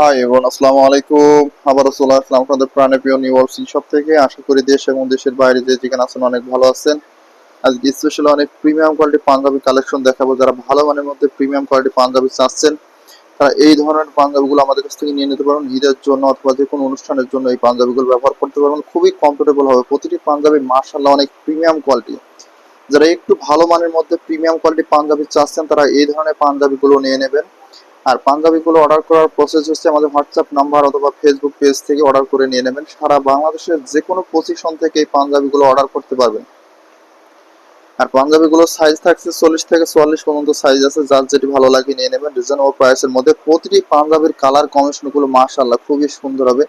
Hi everyone আসসালামু আলাইকুম আবারও চলে আসলাম আপনাদের প্রাণে প্রিয় নিউ ওয়ার্ল্ড শপ থেকে। আশা করি দেশ এবং দেশের বাইরে যে যেখানে আছেন অনেক ভালো আছেন। আজকে স্পেশালি অনেক প্রিমিয়াম কোয়ালিটি পাঞ্জাবি কালেকশন দেখাবো। যারা ভালো মানের মধ্যে প্রিমিয়াম কোয়ালিটি পাঞ্জাবি চাচ্ছেন, তারা এই ধরনের পাঞ্জাবিগুলো আমাদের কাছ থেকে নিয়ে নিতে পারবেন ঈদের জন্য অথবা যে কোনো অনুষ্ঠানের জন্য এই পাঞ্জাবিগুলো ব্যবহার করতে পারবেন। খুবই কমফোর্টেবল হবে। প্রতিটি পাঞ্জাবি মার্শাল্লাহ অনেক প্রিমিয়াম কোয়ালিটি যারা একটু ভালো মানের মধ্যে প্রিমিয়াম কোয়ালিটি পাঞ্জাবি চাচ্ছেন, তারা এই ধরনের পাঞ্জাবিগুলো নিয়ে নেবেন। আর পাঞ্জাবিগুলো অর্ডার করার প্রসেস হচ্ছে আমাদের হোয়াটসঅ্যাপ নাম্বার অথবা ফেসবুক পেজ থেকে অর্ডার করে নিয়ে নেবেন। সারা বাংলাদেশের যে কোনো পজিশন থেকে এই পাঞ্জাবিগুলো অর্ডার করতে পারবেন। আর পাঞ্জাবিগুলো সাইজ থাকছে চল্লিশ থেকে চুয়াল্লিশ পর্যন্ত সাইজ আছে, যার যেটি ভালো লাগে নিয়ে নেবেন। রিজনেবল প্রাইসের মধ্যে প্রতিটি পাঞ্জাবির কালার কম্বিনেশনগুলো মাশাআল্লাহ খুবই সুন্দর হবে।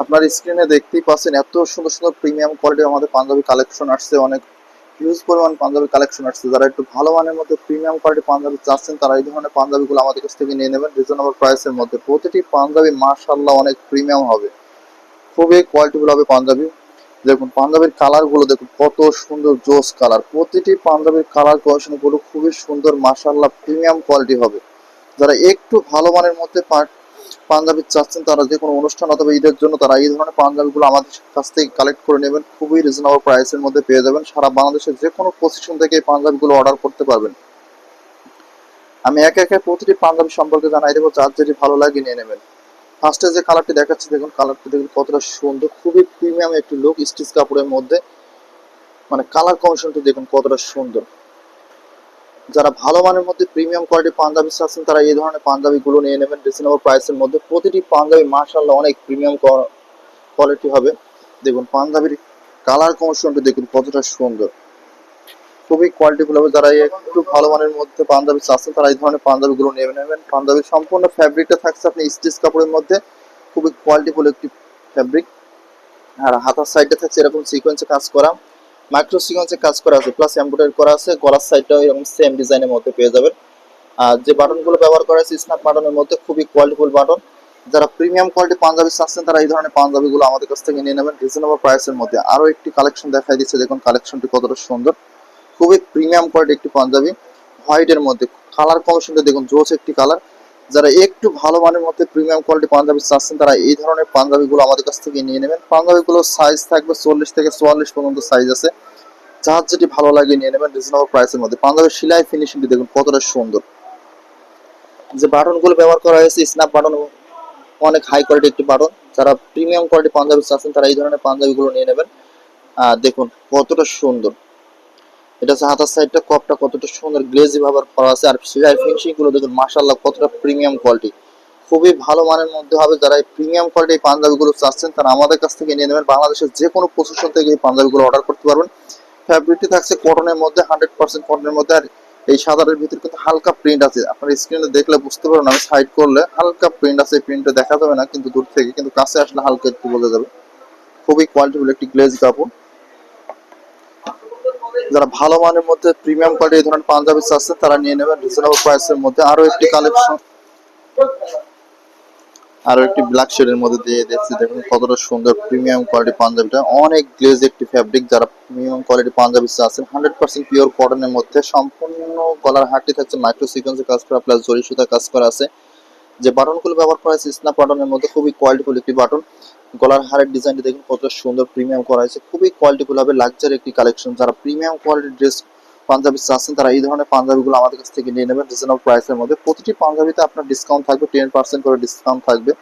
আপনার স্ক্রিনে দেখতেই পাচ্ছেন এত সুন্দর সুন্দর প্রিমিয়াম কোয়ালিটি আমাদের পাঞ্জাবি কালেকশন আসছে। অনেক হিউজ পরিমাণ পাঞ্জাবি কালেকশন আসছে। যারা একটু ভালো মানের মধ্যে প্রিমিয়াম কোয়ালিটি পাঞ্জাবি চাচ্ছেন, তারা এই ধরনের পাঞ্জাবিগুলো আমাদের কাছ থেকে নিয়ে নেবেন। রিজনেবল প্রাইসের মধ্যে প্রতিটি পাঞ্জাবি মার্শাল্লাহ অনেক প্রিমিয়াম হবে। খুবই কোয়ালিটিফুল হবে পাঞ্জাবি দেখুন পাঞ্জাবির কালারগুলো দেখুন, কত সুন্দর জোস কালার প্রতিটি পাঞ্জাবির কালারগুলো খুবই সুন্দর মার্শাল্লাহ প্রিমিয়াম কোয়ালিটি হবে। যারা একটু ভালো মানের মধ্যে পাঞ্জাবি চাচ্ছেন তারা যে কোনো অনুষ্ঠান অথবা ঈদের জন্য, তারা এই ধরনের পাঞ্জাবিগুলো আমাদের কাছ থেকে কালেক্ট করে নেবেন। খুবই রিজনেবল প্রাইসের মধ্যে পেয়ে যাবেন। সারা বাংলাদেশের যে কোনো পজিশন থেকে এই পাঞ্জাবিগুলো অর্ডার করতে পারবেন। আমি একে একে প্রতিটি পাঞ্জাবি সম্পর্কে জানাই দেবো, যার যেটি ভালো লাগে নিয়ে নেবেন। ফার্স্টে যে কালারটি দেখাচ্ছি, দেখুন কালারটি দেখুন কতটা সুন্দর, খুবই প্রিমিয়াম একটি লুক স্টিচ কাপড়ের মধ্যে। মানে কালার কমিশনটি দেখুন কতটা সুন্দর। যারা ভালো মানের মধ্যে প্রিমিয়াম কোয়ালিটি পাঞ্জাবি চাচ্ছেন, তারা এই ধরনের পাঞ্জাবিগুলো নিয়ে নেবেন। রিজনেবল প্রাইসের মধ্যে প্রতিটি পাঞ্জাবি মার্শাল্লাহ অনেক প্রিমিয়াম কোয়ালিটি হবে। দেখুন, পাঞ্জাবির কালার কমিশনটি দেখুন কতটা সুন্দর। খুবই কোয়ালিটিফুল হবে। যারা একটু ভালো মানের মধ্যে পাঞ্জাবি চাচ্ছেন, তারা এই ধরনের পাঞ্জাবিগুলো নিয়ে নেবেন। পাঞ্জাবির সম্পূর্ণ ফ্যাব্রিকটা থাকছে আপনি স্টিচ কাপড়ের মধ্যে। খুবই কোয়ালিটিফুল একটি ফ্যাব্রিক আর হাতার সাইডে থাকছে এরকম সিকোয়েন্সে কাজ করা। মাইক্রো সিকোয়েন্সে কাজ করা আছে প্লাস এমব্রয়ডারি করা আছে, গলার সাইডটাও এরকম সেম ডিজাইনের মধ্যে পেয়ে যাবেন। আর যে বাটনগুলো ব্যবহার করা আছে স্ন্যাপ বাটনের মধ্যে খুবই কোয়ালিটিফুল বাটন যারা প্রিমিয়াম কোয়ালিটি পাঞ্জাবি চাচ্ছেন, তারা এই ধরনের পাঞ্জাবিগুলো আমাদের কাছ থেকে নিয়ে নেবেন রিজনেবল প্রাইসের মধ্যে। আরও একটি কালেকশন দেখাই দিচ্ছে, দেখুন কালেকশনটি কতটা সুন্দর। খুবই প্রিমিয়াম কোয়ালিটি একটি পাঞ্জাবি। হোয়াইটের মধ্যে কালার কমিশনটা দেখুন, জোস একটি কালার যারা একটু ভালো মানের মধ্যে প্রিমিয়াম কোয়ালিটি পাঞ্জাবি চাচ্ছেন, তারা এই ধরনের পাঞ্জাবিগুলো আমাদের কাছ থেকে নিয়ে নেবেন। পাঞ্জাবিগুলোর সাইজ থাকবে চল্লিশ থেকে চুয়াল্লিশ পর্যন্ত সাইজ আছে। যার যেটি ভালো লাগে নিয়ে নেবেন রিজনেবল প্রাইসের মধ্যে। পাঞ্জাবের সেলাই ফিনিশিংটি দেখুন, কতটা সুন্দর। যে বাটনগুলো ব্যবহার করা হয়েছে স্ন্যাপ বাটন অনেক হাই কোয়ালিটি একটি বাটন যারা প্রিমিয়াম কোয়ালিটি পাঞ্জাবি চাচ্ছেন, তারা এই ধরনের পাঞ্জাবিগুলো নিয়ে নেবেন। দেখুন, কতটা সুন্দর। এটা হচ্ছে হাতার সাইডটা কপটা কতটা সুন্দর গ্লেজি ভাবে করা আছে। আর সেলাই ফিনিশিংগুলো দেখুন, মাশাআল্লাহ, কতটা প্রিমিয়াম কোয়ালিটি খুবই ভালো মানের মধ্যে হবে যারা এই প্রিমিয়াম কোয়ালিটি পাঞ্জাবিগুলো চাচ্ছেন, তারা আমাদের কাছ থেকে নিয়ে নেবেন। বাংলাদেশের যে কোনো পজিশন থেকে এই পাঞ্জাবিগুলো অর্ডার করতে পারবেন। ফ্যাব্রিকটি থাকছে কটনের মধ্যে হান্ড্রেড পার্সেন্ট কটনের মধ্যে। আর এই সাদারের ভিতরে কিন্তু হালকা প্রিন্ট আছে। আপনার স্ক্রিনে দেখলে বুঝতে পারবেন, আমি সাইড করলে হালকা প্রিন্ট আছে, এই প্রিন্টটা দেখা যাবে না, কিন্তু দূর থেকে, কিন্তু কাছে আসলে হালকা একটু বোঝা যাবে। খুবই কোয়ালিটিফুল একটি গ্লেজ কাপড়। যারা ভালো মানের মধ্যে প্রিমিয়াম কোয়ালিটি এই ধরনের পাঞ্জাবি চাচ্ছেন তারা নিয়ে নেবেন। রিজনেবল প্রাইসের মধ্যে। আরও একটি কালেকশন আরও একটি ব্ল্যাক শেডের মধ্যে দিয়ে দেখছি দেখুন কতটা সুন্দর প্রিমিয়াম কোয়ালিটি পাঞ্জাবিটা। অনেক গ্লেজ একটি ফ্যাব্রিক যারা প্রিমিয়াম কোয়ালিটি পাঞ্জাবি চাচ্ছেন হান্ড্রেড পার্সেন্ট পিওর কটনের মধ্যে। সম্পূর্ণ গলার হাটটি থাকছে মাইক্রো সিকোয়েন্সে কাজ করা প্লাস জরি সুতা কাজ করা আছে। যে বাটনগুলো ব্যবহার করা হয়েছে স্ন্যাপ বাটনের মধ্যে খুবই কোয়ালিটিফুল একটি বাটন গলার হারের ডিজাইনটি দেখুন, কত সুন্দর প্রিমিয়াম করা হয়েছে। খুবই কোয়ালিটিফুল হবে লাক্সারি একটি কালেকশন যারা প্রিমিয়াম কোয়ালিটির ড্রেস পাঞ্জাবি চাচ্ছেন, তারা এই ধরনের পাঞ্জাবিগুলো আমাদের কাছ থেকে নিয়ে নেবেন রিজনেবল প্রাইসের মধ্যে। প্রতিটি পাঞ্জাবিতে আপনার ডিসকাউন্ট থাকবে টেন পার্সেন্ট করে ডিসকাউন্ট থাকবে।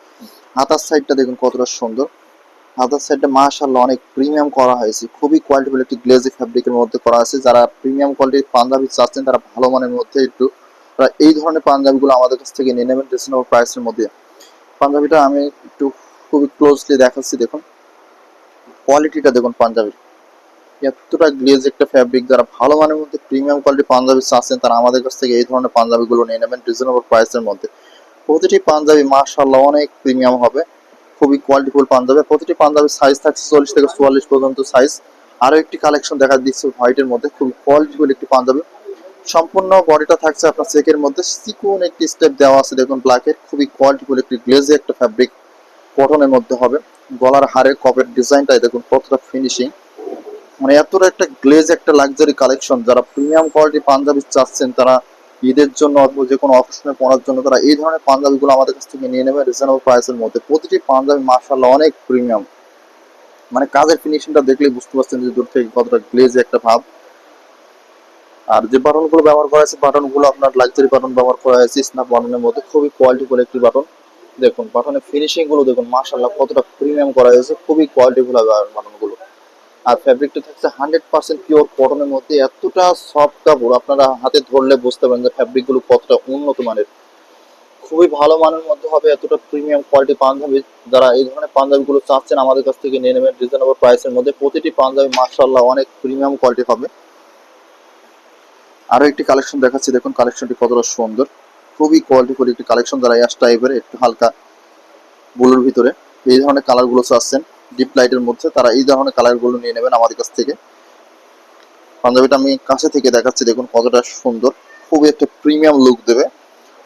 হাতার সাইডটা দেখুন, কতটা সুন্দর। হাতার সাইডটা মাশাআল্লাহ অনেক প্রিমিয়াম করা হয়েছে। খুবই কোয়ালিটিফুল একটি গ্লেজি ফ্যাব্রিকের মধ্যে করা আছে। যারা প্রিমিয়াম কোয়ালিটির পাঞ্জাবি চাচ্ছেন, তারা ভালো মানের মধ্যে একটু এই ধরনের পাঞ্জাবিগুলো আমাদের কাছ থেকে নিয়ে নেবেন রিজনেবল প্রাইসের মধ্যে। পাঞ্জাবিটা আমি একটু খুবই ক্লোজলি দেখাচ্ছি, দেখুন। কোয়ালিটিটা দেখুন পাঞ্জাবির এতটা গ্লেজ একটা ফ্যাব্রিক যারা ভালো মানের মধ্যে প্রিমিয়াম কোয়ালিটি পাঞ্জাবি চাচ্ছেন, তারা আমাদের কাছ থেকে এই ধরনের পাঞ্জাবিগুলো নিয়ে নেবেন রিজনেবল প্রাইসের মধ্যে। প্রতিটি পাঞ্জাবি মাশাআল্লাহ অনেক প্রিমিয়াম হবে। খুবই কোয়ালিটিফুল পাঞ্জাবি। প্রতিটি পাঞ্জাবির সাইজ থাকছে চল্লিশ থেকে চুয়াল্লিশ পর্যন্ত সাইজ আরও একটি কালেকশন দেখা দিচ্ছে হোয়াইটের মধ্যে। খুবই কোয়ালিটিফুল একটি পাঞ্জাবি। সম্পূর্ণ বডিটা থাকছে আপনার চেকের মধ্যে। সিকুন একটি স্টেপ দেওয়া আছে, দেখুন ব্ল্যাকের খুবই কোয়ালিটিফুল একটি গ্লেজি একটা ফ্যাব্রিক কটনের মধ্যে হবে। গলার হারের কপের ডিজাইনটাই দেখুন, কতটা ফিনিশিং মানে এতটা একটা গ্লেজ একটা লাক্সারি কালেকশন যারা প্রিমিয়াম কোয়ালিটি পাঞ্জাবি চাচ্ছেন, তারা ঈদের জন্য অথবা যে কোনো অকেশনে পড়ার জন্য তারা এই ধরনের পাঞ্জাবিগুলো আমাদের কাছ থেকে নিয়ে নেবে রিজনেবল প্রাইসের মধ্যে। প্রতিটি পাঞ্জাবি মার্শাল্লাহ অনেক প্রিমিয়াম মানে কাজের ফিনিশিংটা দেখলেই বুঝতে পারছেন যে দূর থেকে কতটা গ্লেজ একটা ভাব। আর যে বাটনগুলো ব্যবহার করা হয়েছে বাটনগুলো আপনার লাক্সারি বাটন ব্যবহার করা হয়েছে স্ন্যাপ বাটনের মধ্যে। খুবই কোয়ালিটিফুল একটি বাটন দেখুন বাটনের ফিনিশিংগুলো দেখুন মাশাল্লাহ কতটা প্রিমিয়াম করা হয়েছে, খুবই কোয়ালিটিফুল হবে বাটনগুলো আর ফ্যাব্রিকটা থাকছে হান্ড্রেড পার্সেন্ট পিওর কটনের মধ্যে, এতটা সফট কাপড়, আপনারা হাতে ধরলে বুঝতে পারেন যে ফ্যাব্রিকগুলো কতটা উন্নত মানের। খুবই ভালো মানের মধ্যে হবে, এতটা প্রিমিয়াম কোয়ালিটি পাঞ্জাবি। যারা এই ধরনের পাঞ্জাবি গুলো চাচ্ছেন, আমাদের কাছ থেকে নিয়ে নেবেন রিজনেবল প্রাইসের মধ্যে। প্রতিটি পাঞ্জাবি মার্শাল্লাহ অনেক প্রিমিয়াম কোয়ালিটি হবে। আরও একটি কালেকশন দেখাচ্ছি, দেখুন কালেকশনটি কতটা সুন্দর। খুবই কোয়ালিটিফুল একটি কালেকশন যারা অ্যাশ টাইপের একটু হালকা ব্লুর ভিতরে, এই ধরনের কালারগুলো চাচ্ছেন ডিপ লাইটের মধ্যে তারা এই ধরনের কালারগুলো নিয়ে নেবেন আমাদের কাছ থেকে। পাঞ্জাবিটা আমি কাছে থেকে দেখাচ্ছি, দেখুন কতটা সুন্দর। খুবই একটা প্রিমিয়াম লুক দেবে।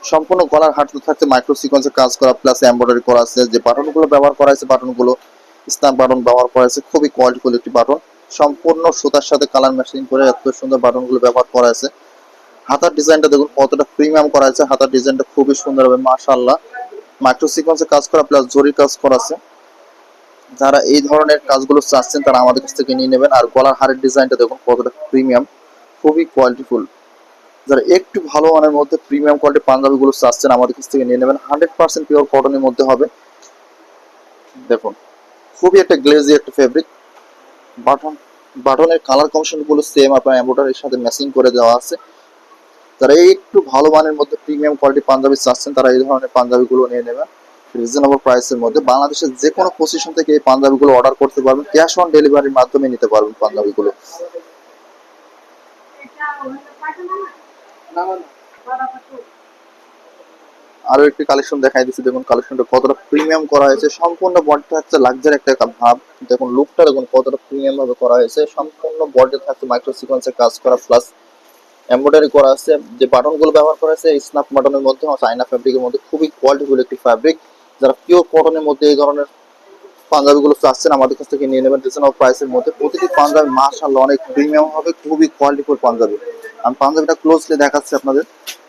সম্পূর্ণ গলার হাঁটতে থাকতে মাইক্রো সিকোয়েন্সে কাজ করা প্লাস এমব্রয়ডারি করা আছে। যে বাটনগুলো ব্যবহার করা হয়েছে বাটনগুলো স্ন্যাপ বাটন ব্যবহার করা হয়েছে, খুবই কোয়ালিটিফুল একটি বাটন সম্পূর্ণ সুতার সাথে কালার ম্যাচিং করে এত সুন্দর বাটনগুলো ব্যবহার করা হয়েছে হাতার ডিজাইনটা দেখুন কতটা প্রিমিয়াম করা আছে। হাতার ডিজাইনটা খুবই সুন্দর হবে, মাশাআল্লাহ। মাইক্রো সিকোয়েন্সে কাজ করা প্লাস জরি কাজ করা আছে। যারা এই ধরনের কাজগুলো চাচ্ছেন, তারা আমাদের কাছ থেকে নিয়ে নেবেন। আর গলার হারের ডিজাইনটা দেখুন কতটা প্রিমিয়াম খুবই কোয়ালিটিফুল যারা একটু ভালো মানের মধ্যে প্রিমিয়াম কোয়ালিটি পাঞ্জাবিগুলো চাচ্ছেন, আমাদের কাছ থেকে নিয়ে নেবেন। হান্ড্রেড পার্সেন্ট পিওর কটনের মধ্যে হবে। দেখুন, খুবই একটা গ্লেজি একটা ফেব্রিক বাটন, বাটনের কালার কমিশনগুলো সেম আপনার এমব্রয়ডারির সাথে ম্যাচিং করে দেওয়া আছে। যারা একটু ভালো মানের মধ্যে প্রিমিয়াম কোয়ালিটি পাঞ্জাবি চাচ্ছেন, তারা এই ধরনের পাঞ্জাবিগুলো নিয়ে নেবেন। রিজনেবল প্রাইসের মধ্যে। বাংলাদেশের যে কোনো পজিশন থেকে এই পাঞ্জাবিগুলো অর্ডার করতে পারবেন। ক্যাশ অন ডেলিভারির মাধ্যমে নিতে পারবেন পাঞ্জাবিগুলো। আরও একটি কালেকশন দেখাই দিচ্ছি। দেখুন কালেকশনটা কতটা প্রিমিয়াম করা হয়েছে। সম্পূর্ণ বডিটা হচ্ছে লাক্সারি একটা ভাব। দেখুন লুকটা দেখুন কতটা প্রিমিয়াম ভাবে করা হয়েছে। সম্পূর্ণ বডিতে থাকছে মাইক্রো সিকোয়েন্সে কাজ করা। প্লাস এমব্রয়ডারি করা আছে, যে বাটনগুলো ব্যবহার করা আছে স্ন্যাপ বাটনের মধ্যে চাইনা ফ্যাব্রিকের মধ্যে খুবই কোয়ালিটিফুল একটি ফ্যাব্রিক যারা পিওর কটনের মধ্যে এই ধরনের পাঞ্জাবিগুলো চাচ্ছেন, আমাদের কাছ থেকে নিয়ে নেবেন রিজনেবল প্রাইসের মধ্যে। প্রতিটি পাঞ্জাবি মাশাআল্লাহ অনেক প্রিমিয়াম হবে, খুবই কোয়ালিটিফুল পাঞ্জাবি। আমি পাঞ্জাবিটা ক্লোজলি দেখাচ্ছি আপনাদের।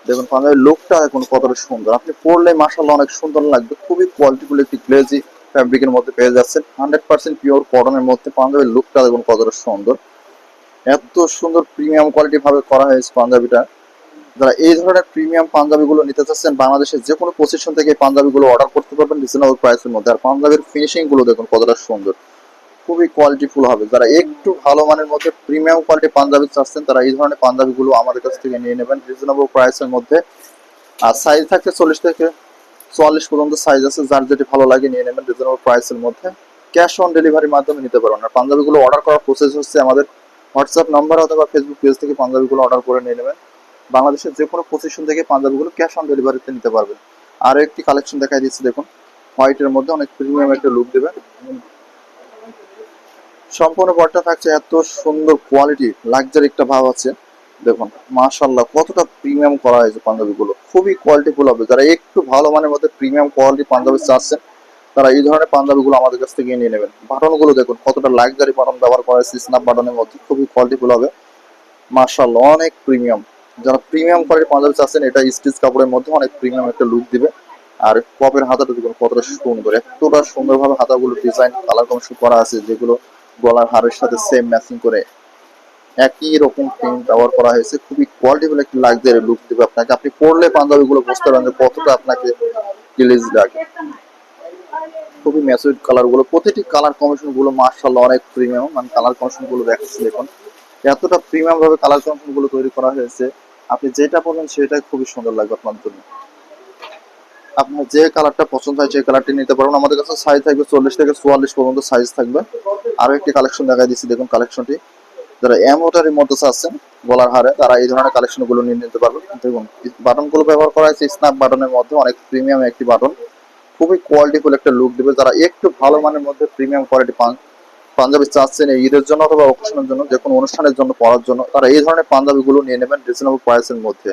দেখুন, পাঞ্জাবির লুকটা এখন কতটা সুন্দর। আপনি পরলে মাশাআল্লাহ অনেক সুন্দর লাগবে। খুবই কোয়ালিটিফুল একটি গ্লেজি ফ্যাব্রিকের মধ্যে পেয়ে যাচ্ছেন। হান্ড্রেড পার্সেন্ট পিওর কটনের মধ্যে পাঞ্জাবির লুকটা দেখুন কতটা সুন্দর। এত সুন্দর প্রিমিয়াম কোয়ালিটি ভাবে করা হয়েছে পাঞ্জাবিটা। যারা এই ধরনের প্রিমিয়াম পাঞ্জাবিগুলো নিতে চাচ্ছেন বাংলাদেশের যে কোনো পজিশন থেকে পাঞ্জাবিগুলো অর্ডার করতে পারবেন রিজনেবল প্রাইসের মধ্যে। আর পাঞ্জাবির ফিনিশিংগুলো দেখুন কতটা সুন্দর। খুবই কোয়ালিটিফুল হবে। যারা একটু ভালো মানের মধ্যে প্রিমিয়াম কোয়ালিটি পাঞ্জাবি চাচ্ছেন, তারা এই ধরনের পাঞ্জাবিগুলো আমাদের কাছ থেকে নিয়ে নেবেন রিজনেবল প্রাইসের মধ্যে। আর সাইজ থাকছে চল্লিশ থেকে চুয়াল্লিশ পর্যন্ত সাইজ আছে। যার যেটি ভালো লাগে নিয়ে নেবেন রিজনেবল প্রাইসের মধ্যে। ক্যাশ অন ডেলিভারির মাধ্যমে নিতে পারবেন। আর পাঞ্জাবিগুলো অর্ডার করার প্রসেস হচ্ছে আমাদের হোয়াটসঅ্যাপ নাম্বার অথবা ফেসবুক পেজ থেকে পাঞ্জাবিগুলো অর্ডার করে নিয়ে নেবেন। বাংলাদেশের যে কোনো পজিশন থেকে পাঞ্জাবিগুলো ক্যাশ অন ডেলিভারিতে নিতে পারবেন। আরও একটি কালেকশন দেখাই দিচ্ছি দেখুন। হোয়াইটের মধ্যে অনেক প্রিমিয়াম একটা লুক দেবেন। সম্পূর্ণ বডটা থাকছে এত সুন্দর কোয়ালিটি লাক্সারি একটা ভাব আছে। দেখুন মাশাল্লাহ কতটা প্রিমিয়াম করা হয়েছে পাঞ্জাবিগুলো। খুবই কোয়ালিটিফুল হবে। যারা একটু ভালো মানের মধ্যে প্রিমিয়াম কোয়ালিটি পাঞ্জাবি চাচ্ছেন তারা এই ধরনের পাঞ্জাবিগুলো আমাদের কাছ থেকে নিয়ে নেবেন। বাটনগুলো দেখুন, কতটা লাক্সারি বাটন ব্যবহার করা হয়েছে স্ন্যাপ বাটনের মধ্যে খুবই কোয়ালিটিফুল হবে। মার্শাল অনেক প্রিমিয়াম যারা প্রিমিয়াম কোয়ালিটির পাঞ্জাবি চাচ্ছেন, এটা স্টিচ কাপড়ের মধ্যে অনেক প্রিমিয়াম একটা লুক দিবে। আর কপের হাতাটা দেখুন, কতটা সুন্দর। এতটা সুন্দরভাবে হাতাগুলো ডিজাইন কালার কমিশন করা আছে, যেগুলো গলার হারের সাথে সেম ম্যাচিং করে একই রকম প্রিন্ট ব্যবহার করা হয়েছে। খুবই কোয়ালিটিফুল একটি লাক্সারি লুক দেবে আপনাকে। আপনি পরলে পাঞ্জাবিগুলো বুঝতে পারবেন যে কতটা আপনাকে গ্লেজ লাগে। খুবই ম্যাচুইড কালারগুলো। প্রতিটি কালার কমিশনগুলো মার্শাল্লাহ অনেক প্রিমিয়াম মানে কালার কমিশনগুলো দেখাচ্ছি দেখুন। এতটা প্রিমিয়াম ভাবে কালার কমিশনগুলো তৈরি করা হয়েছে। আপনি যেটা পড়বেন সেটাই খুবই সুন্দর লাগবে আপনার জন্য। আপনার যে কালারটা পছন্দ হয় সেই কালারটি নিতে পারবেন। আমাদের কাছে সাইজ থাকবে চল্লিশ থেকে চুয়াল্লিশ পর্যন্ত সাইজ থাকবে। আরও একটি কালেকশন দেখাই দিচ্ছি, দেখুন কালেকশনটি যারা এমওটারের মধ্যে চাচ্ছেন গলার হারে, তারা এই ধরনের কালেকশনগুলো নিয়ে নিতে পারবেন। দেখুন বাটনগুলো ব্যবহার করা হয়েছে স্ন্যাপ বাটনের মধ্যে। অনেক প্রিমিয়াম একটি বাটন খুবই কোয়ালিটিফুল একটা লুক দেবে। যারা একটু ভালো মানের মধ্যে প্রিমিয়াম কোয়ালিটি পান, পাঞ্জাবি চাচ্ছেন ঈদের জন্য অথবা অকেশনের জন্য যে কোনো অনুষ্ঠানের জন্য, পড়ার জন্য, তারা এই ধরনের পাঞ্জাবিগুলো নিয়ে নেবেন রিজনেবল প্রাইসের মধ্যে।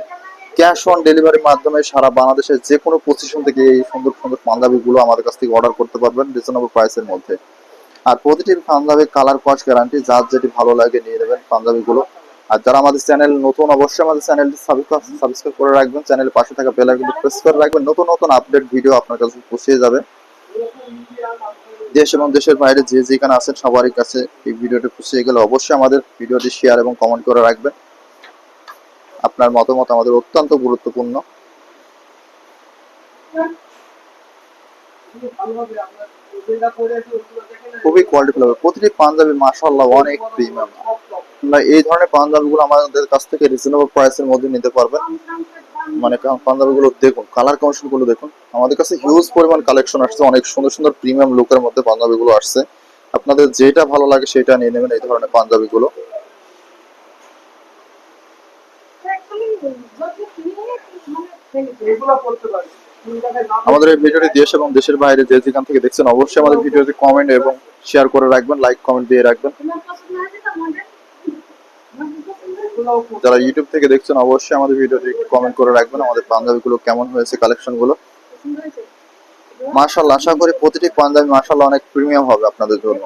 ক্যাশ অন ডেলিভারির মাধ্যমে সারা বাংলাদেশের যে কোনো পজিশন থেকে এই সুন্দর সুন্দর পাঞ্জাবিগুলো আমাদের কাছ থেকে অর্ডার করতে পারবেন রিজনেবল প্রাইসের মধ্যে। আর প্রতিটি পাঞ্জাবির কালার কস্ট গ্যারান্টি যার যেটি ভালো লাগে নিয়ে নেবেন পাঞ্জাবিগুলো। আর যারা আমাদের চ্যানেল নতুন, অবশ্যই আমাদের চ্যানেলটি সাবস্ক্রাইব করে রাখবেন। চ্যানেলের পাশে থাকা বেল আইকনটি প্রেস করে রাখবেন। নতুন নতুন আপডেট ভিডিও আপনার কাছে পৌঁছে যাবে। দেশ এবং দেশের বাইরে যে যেখানে আছেন সবারই কাছে এই ভিডিওটি পৌঁছে গেলে অবশ্যই আমাদের ভিডিওটি শেয়ার এবং কমেন্ট করে রাখবেন। আপনার মতামত আমাদের অত্যন্ত গুরুত্বপূর্ণ। খুবই কোয়ালিটি হবে। প্রতিটি পাঞ্জাবি, মাশাআল্লাহ, অনেক প্রিমিয়াম আমরা এই ধরনের পাঞ্জাবিগুলো আমাদের কাছ থেকে রিজনেবল প্রাইসের মধ্যে নিতে পারবেন। মানে পাঞ্জাবিগুলো দেখুন কালার কমিশনগুলো দেখুন, আমাদের কাছে হিউজ পরিমাণ কালেকশন আসছে, অনেক সুন্দর সুন্দর প্রিমিয়াম লুকের মধ্যে পাঞ্জাবিগুলো আসছে। আপনাদের যেটা ভালো লাগে সেটা নিয়ে নেবেন এই ধরনের পাঞ্জাবিগুলো আমাদের এই ভিডিওটি দেশ এবং দেশের বাইরে যে যেখান থেকে দেখছেন, অবশ্যই আমাদের ভিডিওতে কমেন্ট এবং শেয়ার করে রাখবেন লাইক কমেন্ট দিয়ে রাখবেন। যারা ইউটিউব থেকে দেখছেন, অবশ্যই আমাদের ভিডিওটি একটু কমেন্ট করে রাখবেন, আমাদের পাঞ্জাবিগুলো কেমন হয়েছে কালেকশনগুলো মাশাআল্লাহ, আশা করি প্রতিটি পাঞ্জাবি মাশাআল্লাহ অনেক প্রিমিয়াম হবে আপনাদের জন্য।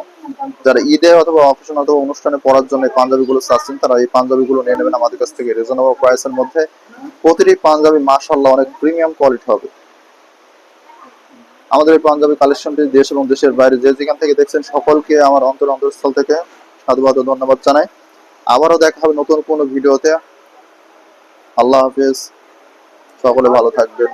যারা ঈদে অথবা অকেশন অথবা অনুষ্ঠানে পড়ার জন্য এই পাঞ্জাবিগুলো চাচ্ছেন, তারা এই পাঞ্জাবিগুলো নিয়ে নেবেন আমাদের কাছ থেকে রিজনেবল প্রাইসের মধ্যে। প্রতিটি পাঞ্জাবি মাশাআল্লাহ অনেক প্রিমিয়াম কোয়ালিটি হবে। আমাদের এই পাঞ্জাবি কালেকশনটি দেশ এবং দেশের বাইরে যে যেখান থেকে দেখছেন, সকলকে আমার অন্তর অন্তরস্থল থেকে সাধুবাদ ধন্যবাদ জানাই। আবারও দেখা হবে নতুন কোনো ভিডিওতে। আল্লাহ হাফিজ। সকলে ভালো থাকবেন।